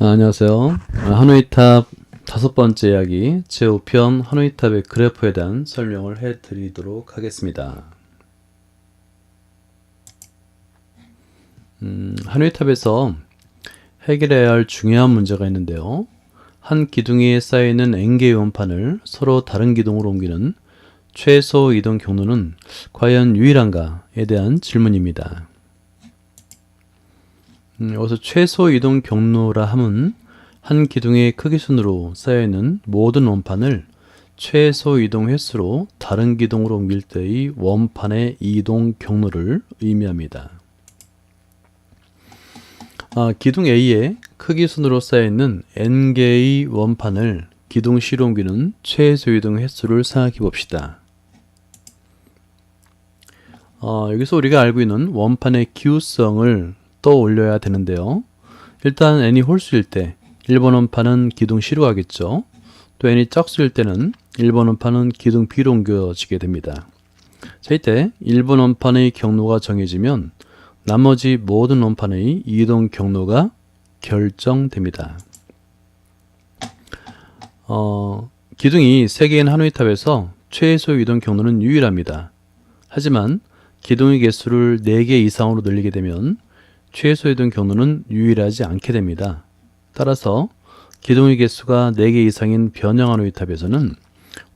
아, 안녕하세요. 아, 하노이탑 다섯 번째 이야기 제5편 하노이탑의 그래프에 대한 설명을 해드리도록 하겠습니다. 음, 하노이탑에서 해결해야 할 중요한 문제가 있는데요. 한 기둥에 쌓여있는 n개의 원판을 서로 다른 기둥으로 옮기는 최소 이동 경로는 과연 유일한가에 대한 질문입니다. 음, 여기서 최소 이동 경로라 함은 한 기둥의 크기 순으로 쌓여있는 모든 원판을 최소 이동 횟수로 다른 기둥으로 옮길 때의 원판의 이동 경로를 의미합니다. 아, 기둥 A에 크기 순으로 쌓여있는 n개의 원판을 기둥 C로 옮기는 최소 이동 횟수를 생각해 봅시다. 어, 여기서 우리가 알고 있는 원판의 기우성을 떠올려야 되는데요. 일단 n이 홀수일 때 1번 원판은 기둥 C로 가겠죠. 또 n이 짝수일 때는 1번 원판은 기둥 B로 옮겨지게 됩니다. 자, 이때 1번 원판의 경로가 정해지면 나머지 모든 원판의 이동 경로가 결정됩니다. 어, 기둥이 3개인 하노이탑에서 최소 이동 경로는 유일합니다. 하지만 기둥의 개수를 4개 이상으로 늘리게 되면 최소 이동 경로는 유일하지 않게 됩니다. 따라서 기둥의 개수가 4개 이상인 변형 하노이탑에서는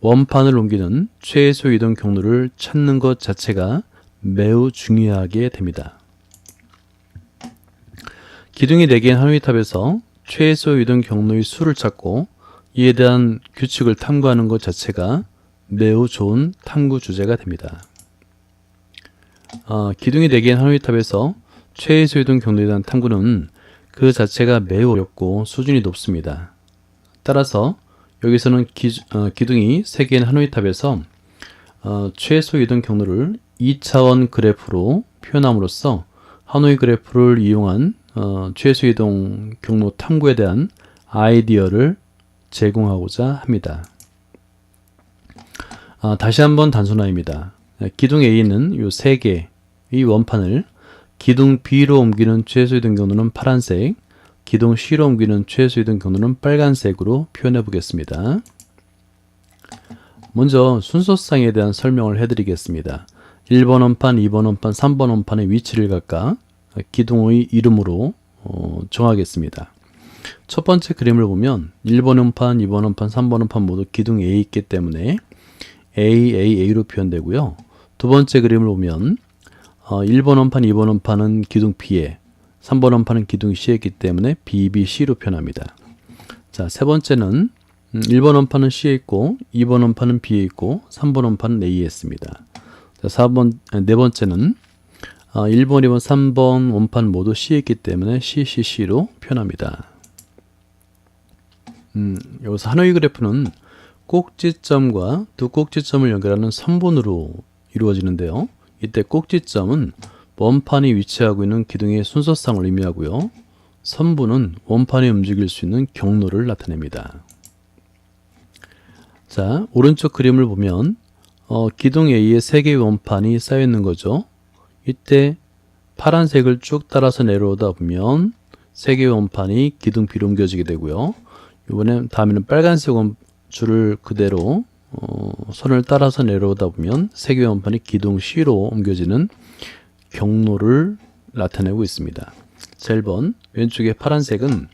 원판을 옮기는 최소 이동 경로를 찾는 것 자체가 매우 중요하게 됩니다. 기둥이 4개인 하노이탑에서 최소 이동 경로의 수를 찾고 이에 대한 규칙을 탐구하는 것 자체가 매우 좋은 탐구 주제가 됩니다. 어, 기둥이 4개인 하노이탑에서 최소 이동 경로에 탐구는 그 자체가 매우 어렵고 수준이 높습니다. 따라서 여기서는 기, 어, 기둥이 3개인 하노이탑에서 어, 최소 이동 경로를 2차원 그래프로 표현함으로써 하노이 그래프를 이용한 어, 최소 이동 경로 탐구에 대한 아이디어를 제공하고자 합니다. 아, 다시 한번 단순화입니다. 기둥 A는 이세 개의 원판을 기둥 B로 옮기는 최소 이동 경로는 파란색, 기둥 C로 옮기는 최소 이동 경로는 빨간색으로 표현해 보겠습니다. 먼저 순서상에 대한 설명을 해드리겠습니다. 1번 원판, 2번 원판, 3번 원판의 위치를 각각 기둥의 이름으로 어, 정하겠습니다. 첫 번째 그림을 보면 1번 원판, 2번 원판, 3번 원판 모두 기둥 A 있기 때문에 A, A, A로 표현되고요. 두 번째 그림을 보면 어, 1번 원판, 2번 원판은 기둥 B에 3번 원판은 기둥 C에 있기 때문에 B, B, C로 표현합니다. 자, 세 번째는 음, 1번 원판은 C에 있고 2번 원판은 B에 있고 3번 원판은 A에 있습니다. 자, 4번, 네 번째는 어, 1번, 2번, 3번 원판 모두 C에 있기 때문에 C, C, C로 표현합니다. 음, 여기서 하노이 그래프는 꼭지점과 두 꼭지점을 연결하는 선분으로 이루어지는데요. 이때 꼭지점은 원판이 위치하고 있는 기둥의 순서상을 의미하고요. 선분은 원판이 움직일 수 있는 경로를 나타냅니다. 자, 오른쪽 그림을 보면 어, 기둥 A에 세 개의 원판이 쌓여 있는 거죠. 이때 파란색을 쭉 따라서 내려오다 보면 세 개의 원판이 기둥 B로 옮겨지게 되고요. 이번엔 다음에는 빨간색 원, 줄을 그대로 어, 선을 따라서 내려오다 보면 세 개의 원판이 기둥 C로 옮겨지는 경로를 나타내고 있습니다. 자, 1번 왼쪽에 파란색은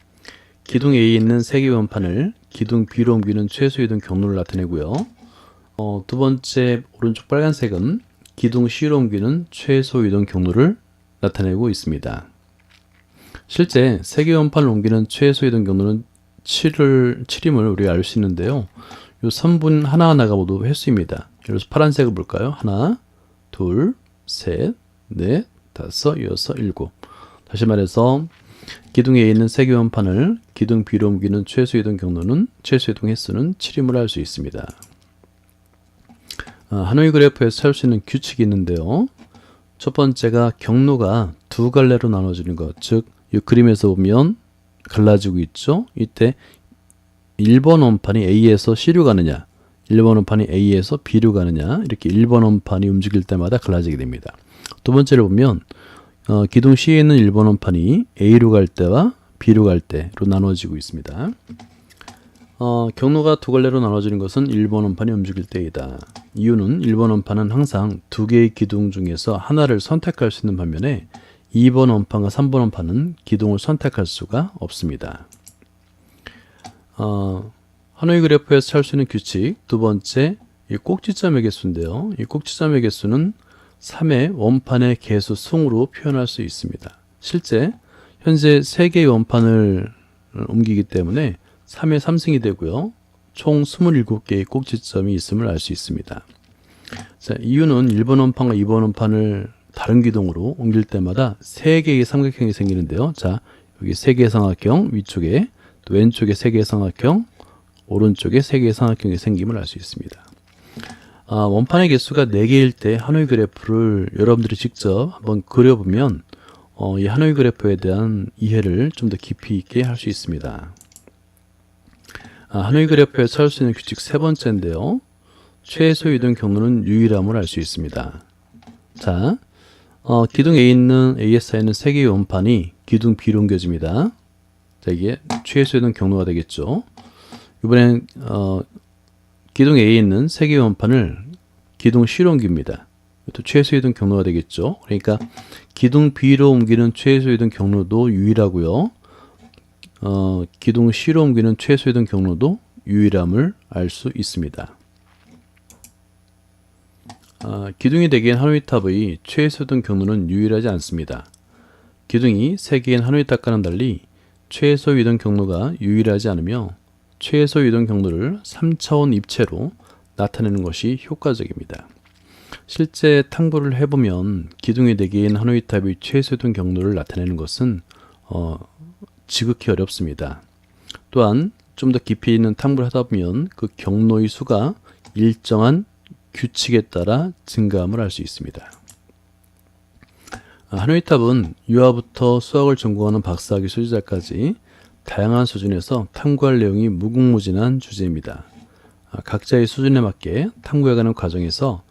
기둥 A에 있는 세 개의 원판을 기둥 B로 옮기는 최소 이동 경로를 나타내고요. 어, 두 번째 오른쪽 빨간색은 기둥 C로 옮기는 최소 이동 경로를 나타내고 있습니다. 실제 세 개의 원판을 옮기는 최소 이동 경로는 7을, 7임을 우리가 알 수 있는데요. 요 3분 하나하나가 모두 횟수입니다. 그래서 파란색을 볼까요? 하나, 둘, 셋, 넷, 다섯, 여섯, 일곱. 다시 말해서 기둥에 있는 세 개의 원판을 기둥 B로 옮기는 최소 이동 경로는 최소 이동 횟수는 7임을 알 수 있습니다. 아, 하노이 그래프에서 찾을 수 있는 규칙이 있는데요. 첫 번째가 경로가 두 갈래로 나눠지는 것, 즉, 이 그림에서 보면 갈라지고 있죠. 이때 1번 원판이 A에서 C로 가느냐, 1번 원판이 A에서 B로 가느냐, 이렇게 1번 원판이 움직일 때마다 갈라지게 됩니다. 두 번째를 보면 어, 기둥 C에 있는 1번 원판이 A로 갈 때와 B로 갈 때로 나눠지고 있습니다. 어, 경로가 두 갈래로 나눠지는 것은 1번 원판이 움직일 때이다. 이유는 1번 원판은 항상 두 개의 기둥 중에서 하나를 선택할 수 있는 반면에 2번 원판과 3번 원판은 기둥을 선택할 수가 없습니다. 어, 하노이 그래프에서 찾을 수 있는 규칙 두 번째 이 꼭지점의 개수인데요. 이 꼭지점의 개수는 3의 원판의 개수 승으로 표현할 수 있습니다. 실제 현재 3개의 원판을 옮기기 때문에 3의 3승이 되고요. 총 27개의 꼭지점이 있음을 알 수 있습니다. 자, 이유는 1번 원판과 2번 원판을 다른 기둥으로 옮길 때마다 3개의 삼각형이 생기는데요. 자, 여기 3개의 삼각형, 위쪽에 또 왼쪽에 3개의 삼각형, 오른쪽에 3개의 삼각형이 생김을 알 수 있습니다. 아, 원판의 개수가 4개일 때 하노이 그래프를 여러분들이 직접 한번 그려보면 어, 이 하노이 그래프에 대한 이해를 좀 더 깊이 있게 할 수 있습니다. 아, 하노이 그래프에서 찾을 수 있는 규칙 세 번째인데요. 최소 이동 경로는 유일함을 알 수 있습니다. 자, 어, 기둥 A에 있는 ASI는 세 개의 원판이 기둥 B로 옮겨집니다. 자, 이게 최소 이동 경로가 되겠죠. 이번엔 어, 기둥 A에 있는 세 개의 원판을 기둥 C로 옮깁니다. 또 최소 이동 경로가 되겠죠. 그러니까 기둥 B로 옮기는 최소 이동 경로도 유일하고요. 어, 기둥 C로 옮기는 최소 이동 경로도 유일함을 알 수 있습니다. 아, 기둥이 대개인 하노이탑의 최소 이동 경로는 유일하지 않습니다. 기둥이 세 개인 하노이탑과는 달리 최소 이동 경로가 유일하지 않으며 최소 이동 경로를 3차원 입체로 나타내는 것이 효과적입니다. 실제 탐구를 해보면 기둥의 4개인 하노이탑의 최소 이동 경로를 나타내는 것은 어, 지극히 어렵습니다. 또한 좀 더 깊이 있는 탐구를 하다 보면 그 경로의 수가 일정한 규칙에 따라 증가함을 알수 있습니다. 아, 하노이탑은 유아부터 수학을 전공하는 박사학위 소지자까지 다양한 수준에서 탐구할 내용이 무궁무진한 주제입니다. 아, 각자의 수준에 맞게 탐구해가는 과정에서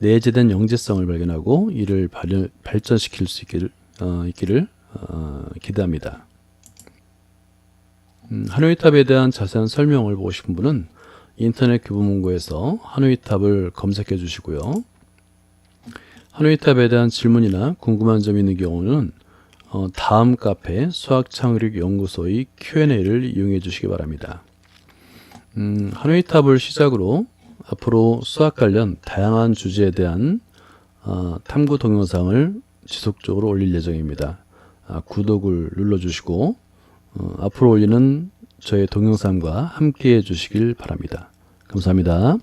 내재된 영재성을 발견하고 이를 발전시킬 수 있기를, 어, 있기를 어, 기대합니다. 음, 하노이탑에 대한 자세한 설명을 보고 싶은 분은 인터넷 교보문고에서 하노이탑을 검색해 주시고요. 하노이탑에 대한 질문이나 궁금한 점이 있는 경우는 어, 다음 카페 수학창의력 연구소의 Q&A를 이용해 주시기 바랍니다. 음, 하노이탑을 시작으로 앞으로 수학 관련 다양한 주제에 대한 어, 탐구 동영상을 지속적으로 올릴 예정입니다. 아, 구독을 눌러주시고 어, 앞으로 올리는 저의 동영상과 함께 해 주시길 바랍니다. 감사합니다.